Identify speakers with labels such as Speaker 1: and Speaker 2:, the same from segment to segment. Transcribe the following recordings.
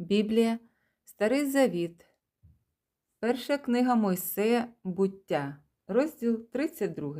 Speaker 1: Біблія, Старий Завіт, Перша книга Мойсея Буття, розділ 32.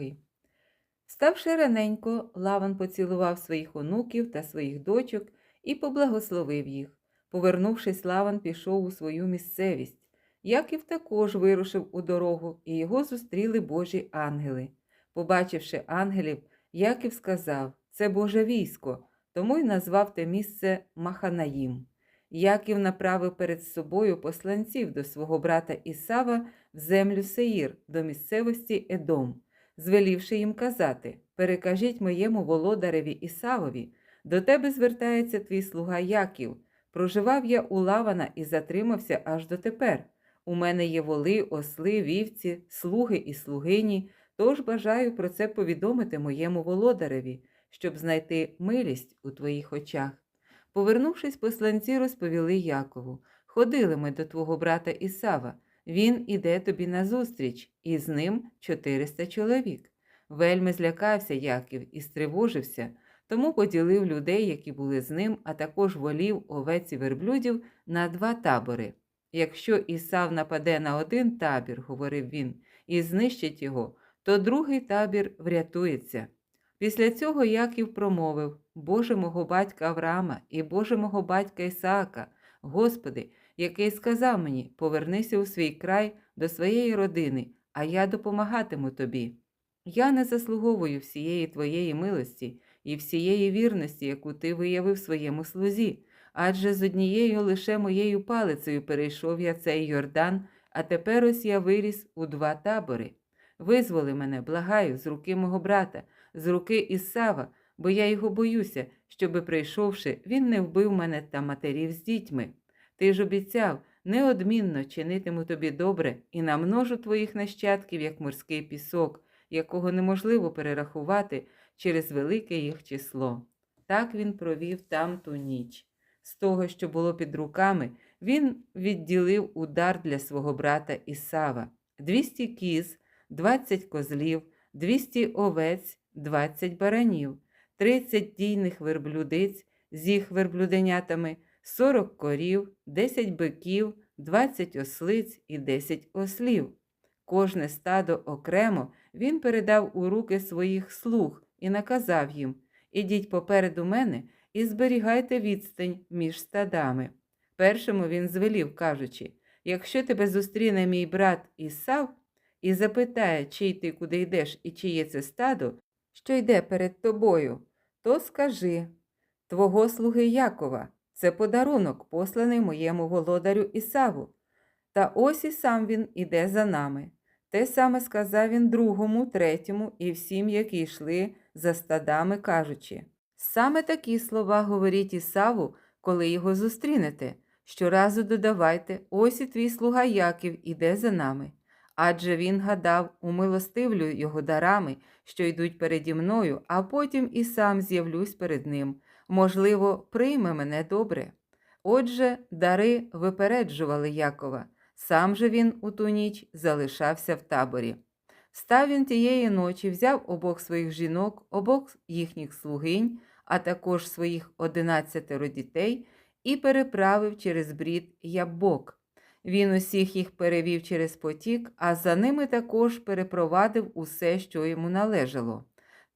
Speaker 1: Ставши раненько, Лаван поцілував своїх онуків та своїх дочок і поблагословив їх. Повернувшись, Лаван пішов у свою місцевість. Яків також вирушив у дорогу, і його зустріли Божі ангели. Побачивши ангелів, Яків сказав: Це Боже військо, тому й назвав те місце Маханаїм. Яків направив перед собою посланців до свого брата Ісава в землю Сеїр, до місцевості Едом, звелівши їм казати: Перекажіть моєму володареві Ісавові, до тебе звертається твій слуга Яків. Проживав я у Лавана і затримався аж дотепер. У мене є воли, осли, вівці, слуги і слугині, тож бажаю про це повідомити моєму володареві, щоб знайти милість у твоїх очах. Повернувшись, посланці розповіли Якову Ходили ми до твого брата Ісава. Він іде тобі назустріч, і з ним 400 чоловік. Вельми злякався Яків і стривожився, тому поділив людей, які були з ним, а також волів, овець і верблюдів, на два табори. Якщо Ісав нападе на один табір, говорив він, і знищить його, то другий табір врятується. Після цього Яків промовив Боже мого батька Авраама і Боже мого батька Ісаака, Господи, який сказав мені повернися у свій край до своєї родини, а я допомагатиму тобі. Я не заслуговую всієї твоєї милості і всієї вірності, яку ти виявив своєму слузі, адже з однією лише моєю палицею перейшов я цей Йордан, а тепер ось я виріс у два табори. Визволи мене, благаю, з руки мого брата, з руки Ісава, бо я його боюся, щоби, прийшовши, він не вбив мене та матерів з дітьми. Ти ж обіцяв, неодмінно чинитиму тобі добре і намножу твоїх нащадків, як морський пісок, якого неможливо перерахувати через велике їх число. Так він провів там ту ніч. З того, що було під руками, він відділив удар для свого брата Ісава: 200 кіз, 20 козлів, 200 овець, 20 баранів, 30 дійних верблюдиць з їх верблюденятами, 40 корів, 10 биків, 20 ослиць і 10 ослів. Кожне стадо окремо він передав у руки своїх слуг і наказав їм Ідіть попереду мене і зберігайте відстань між стадами. Першому він звелів, кажучи Якщо тебе зустріне мій брат Ісав і запитає, чий ти куди йдеш і чиє це стадо, що йде перед тобою, то скажи Твого слуги Якова, це подарунок, посланий моєму володарю Ісаву. Та ось і сам він іде за нами. Те саме сказав він другому, третьому і всім, які йшли за стадами, кажучи саме такі слова говоріть Ісаву, коли його зустрінете. Щоразу додавайте, ось і твій слуга Яків іде за нами. Адже він гадав, умилостивлю його дарами, що йдуть переді мною, а потім і сам з'явлюсь перед ним. Можливо, прийме мене добре. Отже, дари випереджували Якова. Сам же він у ту ніч залишався в таборі. Став він тієї ночі, взяв обох своїх жінок, обох їхніх слугинь, а також своїх одинадцятеро дітей, і переправив через брід Ябок. Він усіх їх перевів через потік, а за ними також перепровадив усе, що йому належало.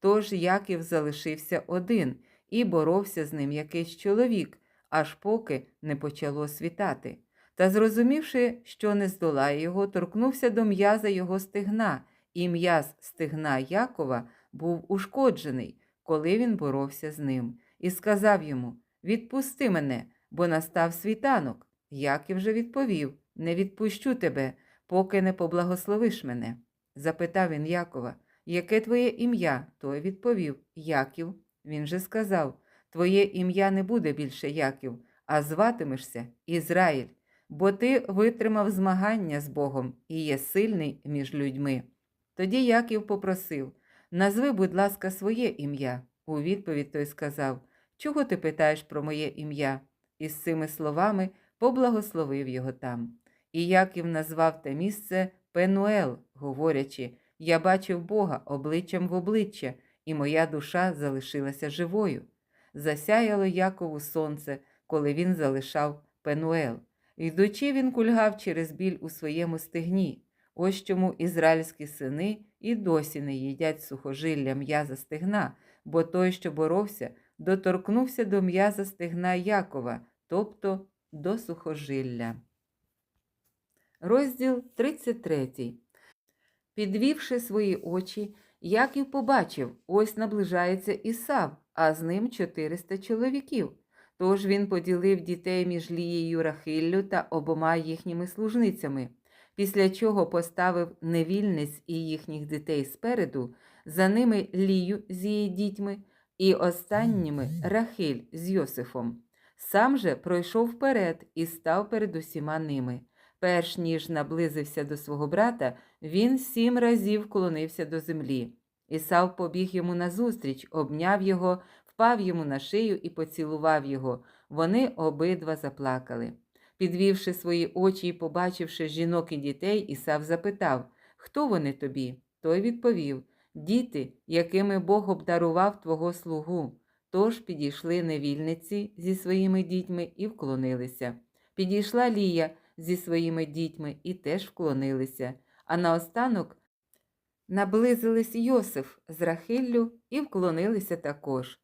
Speaker 1: Тож Яків залишився один і боровся з ним якийсь чоловік, аж поки не почало світати. Та, зрозумівши, що не здолає його, торкнувся до м'яза його стегна, і м'яз стегна Якова був ушкоджений, коли він боровся з ним, і сказав йому Відпусти мене, бо настав світанок. Яків же відповів Не відпущу тебе, поки не поблагословиш мене. Запитав він Якова, яке твоє ім'я? Той відповів Яків. Він же сказав Твоє ім'я не буде більше Яків, а зватимешся Ізраїль, бо ти витримав змагання з Богом і є сильний між людьми. Тоді Яків попросив Назви, будь ласка, своє ім'я. У відповідь той сказав Чого ти питаєш про моє ім'я? І з цими словами поблагословив його там. І Яків назвав те місце Пенуел, говорячи Я бачив Бога обличчям в обличчя, і моя душа залишилася живою. Засяяло Якову сонце, коли він залишав Пенуел. Йдучи, він кульгав через біль у своєму стегні. Ось чому ізраїльські сини і досі не їдять сухожилля м'яза стегна, бо той, що боровся, доторкнувся до м'яза стегна Якова, тобто до сухожилля. Розділ 33. Підвівши свої очі, Яків побачив, ось наближається Ісав, а з ним 400 чоловіків. Тож він поділив дітей між Лією Рахиллю та обома їхніми служницями, після чого поставив невільниць і їхніх дітей спереду, за ними Лію з її дітьми і останніми Рахиль з Йосифом. Сам же пройшов вперед і став перед усіма ними. Перш ніж наблизився до свого брата, він сім разів клонився до землі. Ісав побіг йому назустріч, обняв його, впав йому на шию і поцілував його. Вони обидва заплакали. Підвівши свої очі і побачивши жінок і дітей, Ісав запитав Хто вони тобі? Той відповів Діти, якими Бог обдарував твого слугу. Тож підійшли невільниці зі своїми дітьми і вклонилися. Підійшла Лія зі своїми дітьми і теж вклонилися. А наостанок наблизились Йосиф з Рахиллю і вклонилися також.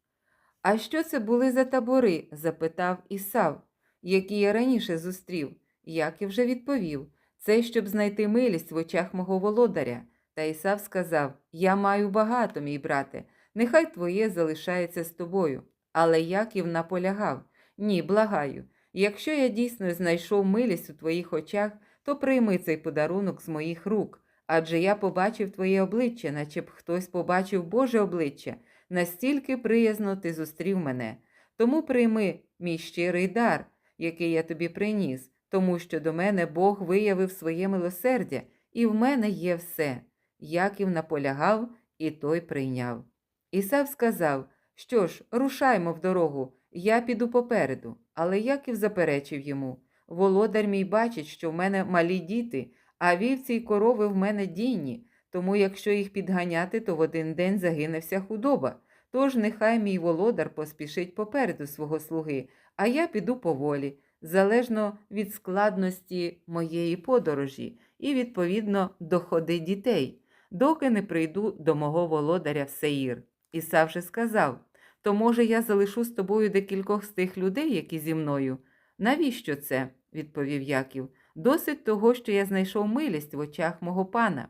Speaker 1: А що це були за табори? запитав Ісав, які я раніше зустрів. Яків вже відповів це, щоб знайти милість в очах мого володаря. Та Ісав сказав Я маю багато, мій брате, нехай твоє залишається з тобою. Але Яків наполягав Ні, благаю. Якщо я дійсно знайшов милість у твоїх очах, то прийми цей подарунок з моїх рук, адже я побачив твоє обличчя, наче б хтось побачив Боже обличчя, настільки приязно ти зустрів мене. Тому прийми мій щирий дар, який я тобі приніс, тому що до мене Бог виявив своє милосердя, і в мене є все. Яків наполягав, і той прийняв. Ісав сказав, що ж, рушаймо в дорогу, я піду попереду. Але Яків заперечив йому Володар мій бачить, що в мене малі діти, а вівці й корови в мене дійні, тому якщо їх підганяти, то в один день загине вся худоба. Тож нехай мій володар поспішить попереду свого слуги, а я піду поволі, залежно від складності моєї подорожі і, відповідно, до ходи дітей, доки не прийду до мого володаря в Сеїр. Ісав же сказав то, може, я залишу з тобою декількох з тих людей, які зі мною. Навіщо це? відповів Яків. Досить того, що я знайшов милість в очах мого пана.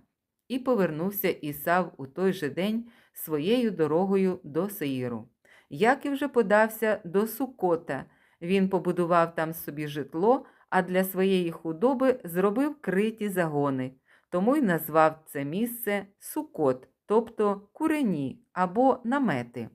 Speaker 1: І повернувся Ісав у той же день своєю дорогою до Сеїру. Яків вже подався до Сукота. Він побудував там собі житло, а для своєї худоби зробив криті загони. Тому й назвав це місце Сукот, тобто курені або намети.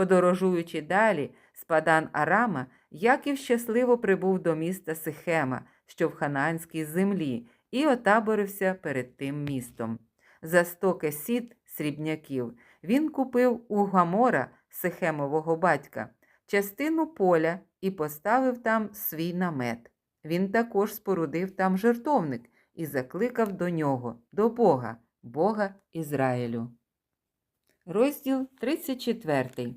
Speaker 1: Подорожуючи далі з Падан Арама, Яків щасливо прибув до міста Сихема, що в Ханаанській землі, і отаборився перед тим містом. За сто кесіт срібняків він купив у Гамора, Сихемового батька, частину поля і поставив там свій намет. Він також спорудив там жертовник і закликав до нього, до Бога, Бога Ізраїлю. Розділ 34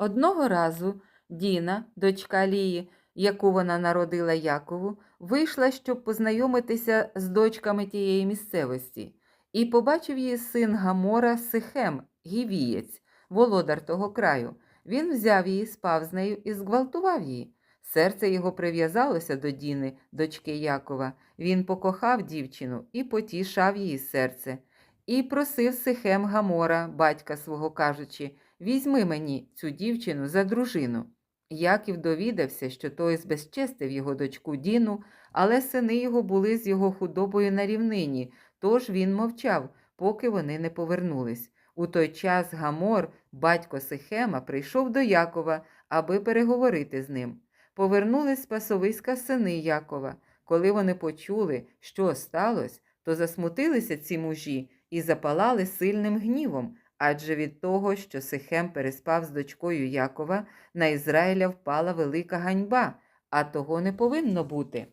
Speaker 1: Одного разу Діна, дочка Лії, яку вона народила Якову, вийшла, щоб познайомитися з дочками тієї місцевості, і побачив її син Гамора Сихем, гівієць, володар того краю. Він взяв її, спав з нею і зґвалтував її. Серце його прив'язалося до Діни, дочки Якова. Він покохав дівчину і потішав її серце. І просив Сихем Гамора, батька свого кажучи, візьми мені цю дівчину за дружину. Яків довідався, що той збезчестив його дочку Діну, але сини його були з його худобою на рівнині, тож він мовчав, поки вони не повернулись. У той час Гамор, батько Сихема, прийшов до Якова, аби переговорити з ним. Повернулись з пасовиська сини Якова. Коли вони почули, що сталося, то засмутилися ці мужі і запалали сильним гнівом, адже від того, що Сихем переспав з дочкою Якова, на Ізраїля впала велика ганьба, а того не повинно бути.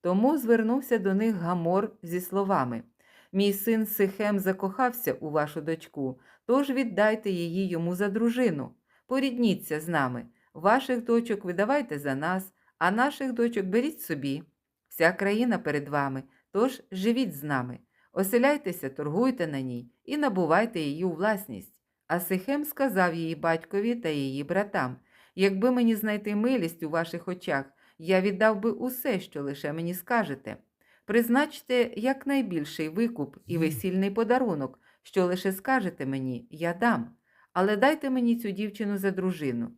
Speaker 1: Тому звернувся до них Гамор зі словами Мій син Сихем закохався у вашу дочку, тож віддайте її йому за дружину. Порідніться з нами, ваших дочок видавайте за нас, а наших дочок беріть собі. Вся країна перед вами, тож живіть з нами. Оселяйтеся, торгуйте на ній і набувайте її у власність. А Сихем сказав її батькові та її братам: Якби мені знайти милість у ваших очах, я віддав би усе, що лише мені скажете. Призначте якнайбільший викуп і весільний подарунок, що лише скажете мені, я дам, але дайте мені цю дівчину за дружину.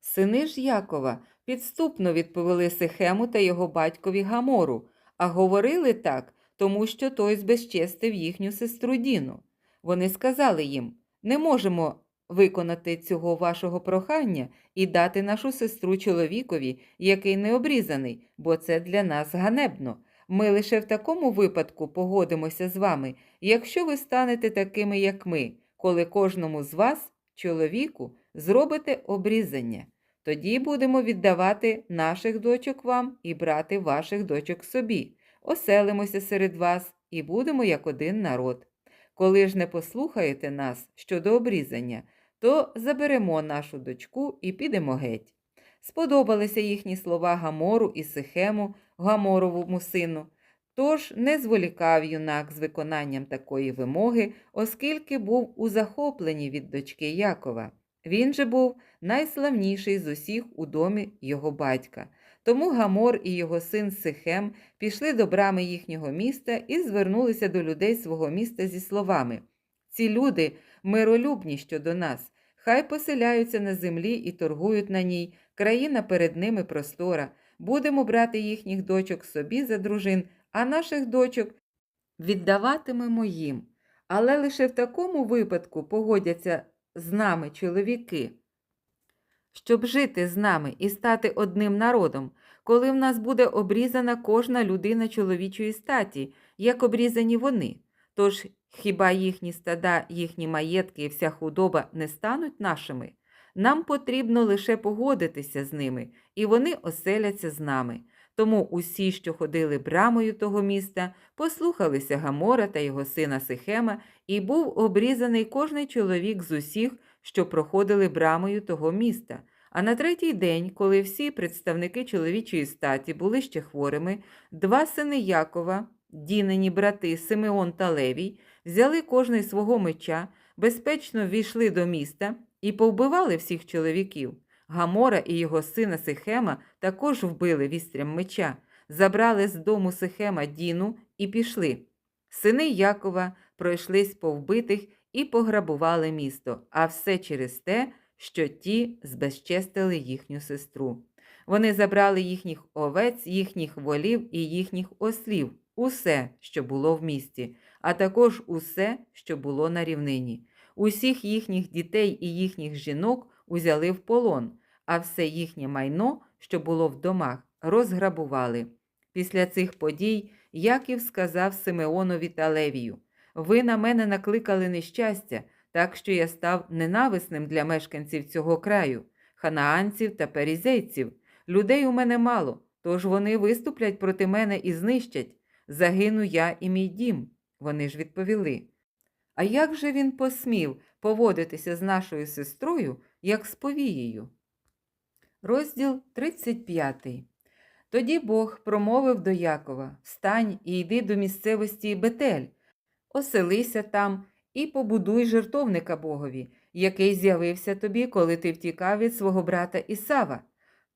Speaker 1: Сини ж Якова підступно відповіли Сихему та його батькові Гамору, а говорили так, тому що той збезчестив їхню сестру Діну. Вони сказали їм: не можемо виконати цього вашого прохання і дати нашу сестру чоловікові, який не обрізаний, бо це для нас ганебно. Ми лише в такому випадку погодимося з вами, якщо ви станете такими, як ми, коли кожному з вас, чоловіку, зробите обрізання. Тоді будемо віддавати наших дочок вам і брати ваших дочок собі, оселимося серед вас і будемо як один народ. Коли ж не послухаєте нас щодо обрізання, то заберемо нашу дочку і підемо геть. Сподобалися їхні слова Гамору і Сихему, Гаморовому сину. Тож не зволікав юнак з виконанням такої вимоги, оскільки був у захопленні від дочки Якова. Він же був найславніший з усіх у домі його батька. Тому Гамор і його син Сихем пішли до брами їхнього міста і звернулися до людей свого міста зі словами: Ці люди миролюбні щодо нас, хай поселяються на землі і торгують на ній, країна перед ними простора. Будемо брати їхніх дочок собі за дружин, а наших дочок віддаватимемо їм. Але лише в такому випадку погодяться з нами чоловіки, щоб жити з нами і стати одним народом, коли в нас буде обрізана кожна людина чоловічої статі, як обрізані вони. Тож хіба їхні стада, їхні маєтки і вся худоба не стануть нашими? Нам потрібно лише погодитися з ними, і вони оселяться з нами. Тому усі, що ходили брамою того міста, послухалися Гамора та його сина Сихема, і був обрізаний кожний чоловік з усіх, що проходили брамою того міста. А на третій день, коли всі представники чоловічої статі були ще хворими, два сини Якова, дінені брати Симеон та Левій, взяли кожний свого меча, безпечно ввійшли до міста і повбивали всіх чоловіків. Гамора і його сина Сихема також вбили вістрям меча, забрали з дому Сихема Діну і пішли. Сини Якова пройшлись по вбитих і пограбували місто, а все через те, що ті збезчестили їхню сестру. Вони забрали їхніх овець, їхніх волів і їхніх ослів, усе, що було в місті, а також усе, що було на рівнині. Усіх їхніх дітей і їхніх жінок узяли в полон, а все їхнє майно, що було в домах, розграбували. Після цих подій Яків сказав Симеонові та Левію: Ви на мене накликали нещастя, так що я став ненависним для мешканців цього краю, ханаанців та перізейців. Людей у мене мало, тож вони виступлять проти мене і знищать. Загину я і мій дім. Вони ж відповіли. А як же він посмів поводитися з нашою сестрою, як з повією? Розділ 35. Тоді Бог промовив до Якова: Встань і йди до місцевості Бетель, оселися там і побудуй жертовника Богові, який з'явився тобі, коли ти втікав від свого брата Ісава.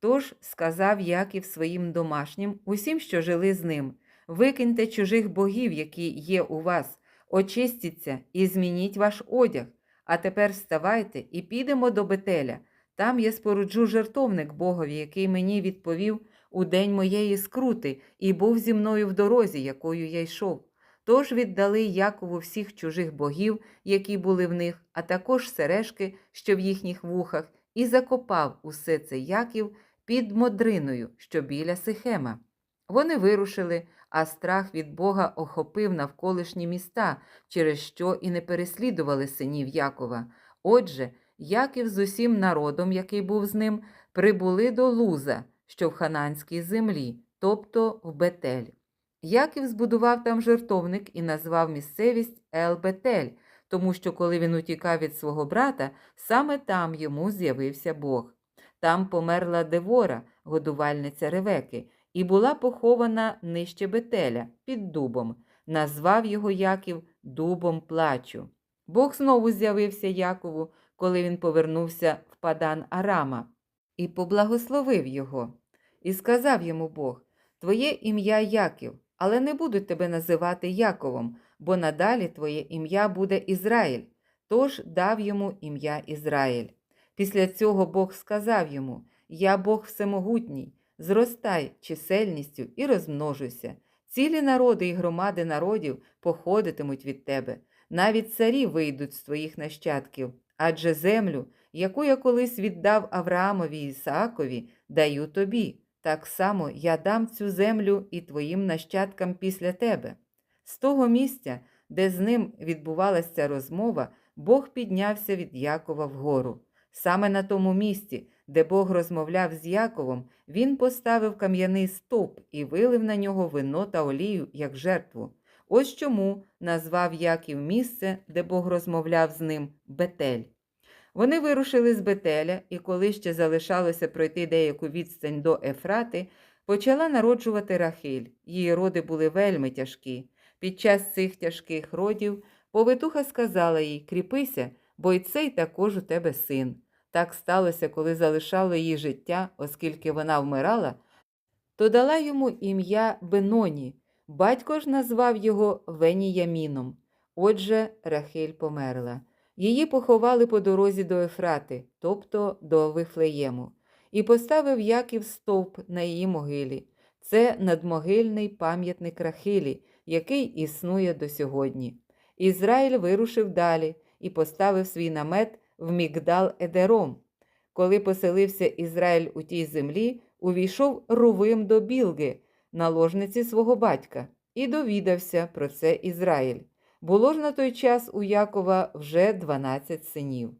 Speaker 1: Тож сказав Яків своїм домашнім, усім, що жили з ним: Викиньте чужих богів, які є у вас, очистіться і змініть ваш одяг. А тепер вставайте і підемо до Бетеля. Там я споруджу жертовник Богові, який мені відповів у день моєї скрути і був зі мною в дорозі, якою я йшов. Тож віддали Якову всіх чужих богів, які були в них, а також сережки, що в їхніх вухах, і закопав усе це Яків під модриною, що біля Сихема. Вони вирушили, а страх від Бога охопив навколишні міста, через що і не переслідували синів Якова. Отже, Яків з усім народом, який був з ним, прибули до Луза, що в хананській землі, тобто в Бетель. Яків збудував там жертовник і назвав місцевість Ел-Бетель, тому що коли він утікав від свого брата, саме там йому з'явився Бог. Там померла Девора, годувальниця Ревеки, і була похована нижче Бетеля під дубом. Назвав його Яків дубом плачу. Бог знову з'явився Якову, коли він повернувся в падан Арама, і поблагословив його. І сказав йому Бог: Твоє ім'я Яків, але не буду тебе називати Яковом, бо надалі твоє ім'я буде Ізраїль. Тож дав йому ім'я Ізраїль. Після цього Бог сказав йому: Я Бог всемогутній, зростай чисельністю і розмножуйся. Цілі народи і громади народів походитимуть від тебе, навіть царі вийдуть з твоїх нащадків, адже землю, яку я колись віддав Авраамові і Ісаакові, даю тобі. Так само я дам цю землю і твоїм нащадкам після тебе. З того місця, де з ним відбувалася розмова, Бог піднявся від Якова вгору. Саме на тому місці, де Бог розмовляв з Яковом, він поставив кам'яний стовп і вилив на нього вино та олію як жертву. Ось чому назвав Яків місце, де Бог розмовляв з ним Бетель. Вони вирушили з Бетеля, і коли ще залишалося пройти деяку відстань до Ефрати, почала народжувати Рахиль. Її роди були вельми тяжкі. Під час цих тяжких родів повитуха сказала їй Кріпися, бо й цей також у тебе син. Так сталося, коли залишало її життя, оскільки вона вмирала, то дала йому ім'я Беноні. Батько ж назвав його Веніяміном. Отже, Рахиль померла. Її поховали по дорозі до Ефрати, тобто до Вифлеєму, і поставив Яків стовп на її могилі. Це надмогильний пам'ятник Рахилі, який існує до сьогодні. Ізраїль вирушив далі і поставив свій намет в Мігдал Едером. Коли поселився Ізраїль у тій землі, увійшов Рувим до Білги, наложниці свого батька, і довідався про це Ізраїль. Було ж на той час у Якова вже 12 синів.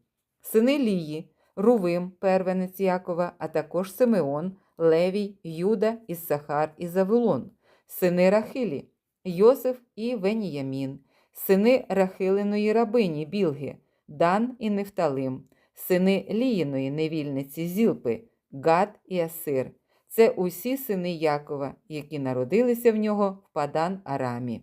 Speaker 1: Сини Лії, Рувим, первенець Якова, а також Симеон, Левій, Юда, Іссахар і Завулон, сини Рахилі, Йосиф і Веніямін, сини Рахилиної рабині Білги, Дан і Нефталим, сини Ліїної невільниці Зілпи, Гад і Асир. Це усі сини Якова, які народилися в нього в Падан Арамі.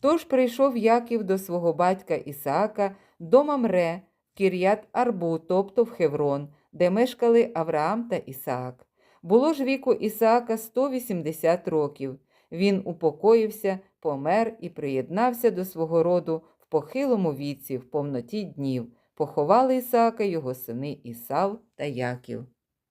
Speaker 1: Тож прийшов Яків до свого батька Ісаака до Мамре, в Кір'ят Арбу, тобто в Хеврон, де мешкали Авраам та Ісаак. Було ж віку Ісаака 180 років. Він упокоївся, помер і приєднався до свого роду в похилому віці, в повноті днів. Поховали Ісаака його сини Ісав та Яків.